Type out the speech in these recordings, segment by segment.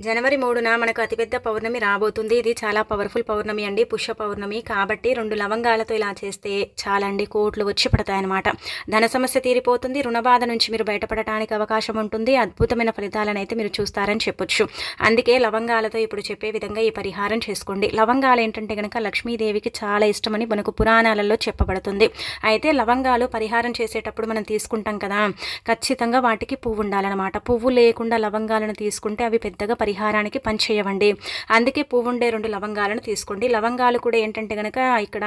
జనవరి మూడున మనకు అతిపెద్ద పౌర్ణమి రాబోతుంది. ఇది చాలా పవర్ఫుల్ పౌర్ణమి అండి. పుష్య పౌర్ణమి. కాబట్టి రెండు లవంగాలతో ఇలా చేస్తే చాలండి. కోట్లు వచ్చి పడతాయన్నమాట. ధన సమస్య తీరిపోతుంది. రుణబాధ నుంచి మీరు బయటపడటానికి అవకాశం ఉంటుంది. అద్భుతమైన ఫలితాలను అయితే మీరు చూస్తారని చెప్పొచ్చు. అందుకే లవంగాలతో ఇప్పుడు చెప్పే విధంగా ఈ పరిహారం చేసుకోండి. లవంగాలు ఏంటంటే కనుక లక్ష్మీదేవికి చాలా ఇష్టమని మనకు పురాణాలలో చెప్పబడుతుంది. అయితే లవంగాలు పరిహారం చేసేటప్పుడు మనం తీసుకుంటాం కదా. ఖచ్చితంగా వాటికి పువ్వు ఉండాలన్నమాట. పువ్వు లేకుండా లవంగాలను తీసుకుంటే అవి పెద్దగా పరిహారానికి పనిచేయవండి. అందుకే పువ్వుండే రెండు లవంగాలను తీసుకోండి. లవంగాలు కూడా ఏంటంటే కనుక ఇక్కడ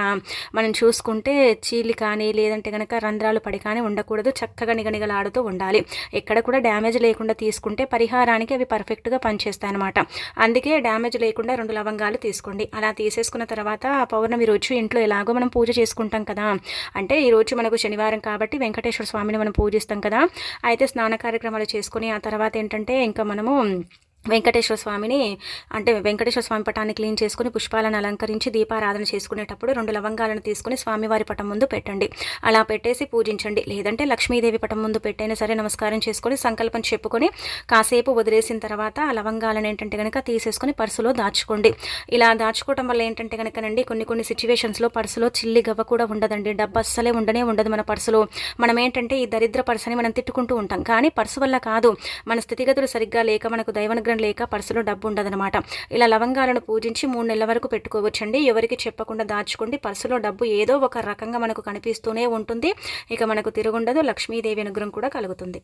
మనం చూసుకుంటే చీలి కానీ లేదంటే కనుక రంధ్రాలు పడి కానీ ఉండకూడదు. చక్కగా నిగనిగలాడుతూ ఉండాలి. ఎక్కడ కూడా డ్యామేజ్ లేకుండా తీసుకుంటే పరిహారానికి అవి పర్ఫెక్ట్గా పనిచేస్తాయి అనమాట అందుకే డ్యామేజ్ లేకుండా రెండు లవంగాలు తీసుకోండి. అలా తీసేసుకున్న తర్వాత పౌర్ణమి రోజు ఇంట్లో ఎలాగో మనం పూజ చేసుకుంటాం కదా. అంటే ఈరోజు మనకు శనివారం కాబట్టి వెంకటేశ్వర స్వామిని మనం పూజిస్తాం కదా. అయితే స్నాన కార్యక్రమాలు చేసుకుని ఆ తర్వాత ఏంటంటే ఇంకా మనము వెంకటేశ్వర స్వామిని అంటే వెంకటేశ్వర స్వామి పటాన్ని క్లీన్ చేసుకుని పుష్పాలను అలంకరించి దీపారాధన చేసుకునేటప్పుడు రెండు లవంగాలను తీసుకుని స్వామివారి పటం ముందు పెట్టండి. అలా పెట్టేసి పూజించండి. లేదంటే లక్ష్మీదేవి పటం ముందు పెట్టైనా సరే నమస్కారం చేసుకొని సంకల్పం చెప్పుకొని కాసేపు వదిలేసిన తర్వాత ఆ లవంగాలను ఏంటంటే కనుక తీసేసుకొని పర్సులో దాచుకోండి. ఇలా దాచుకోవడం వల్ల ఏంటంటే కనుకనండి కొన్ని కొన్ని సిచ్యువేషన్స్లో పర్సులో చిల్లి గవ్వ కూడా ఉండదండి. డబ్బు అస్సలే ఉండనే ఉండదు మన పర్సులో. మనం ఏంటంటే ఈ దరిద్ర పర్సని మనం తిట్టుకుంటూ ఉంటాం. కానీ పర్సు వల్ల కాదు. మన స్థితిగతులు సరిగ్గా లేక మనకు దైవనుగ్రహం లేక పర్సులో డబ్బు ఉండదనమాట ఇలా లవంగాలను పూజించి మూడు నెలల వరకు పెట్టుకోవచ్చండి. ఎవరికి చెప్పకుండా దాచుకోండి. పర్సులో డబ్బు ఏదో ఒక రకంగా మనకు కనిపిస్తూనే ఉంటుంది. ఇక మనకు తిరుగుండదు. లక్ష్మీదేవి అనుగ్రహం కూడా కలుగుతుంది.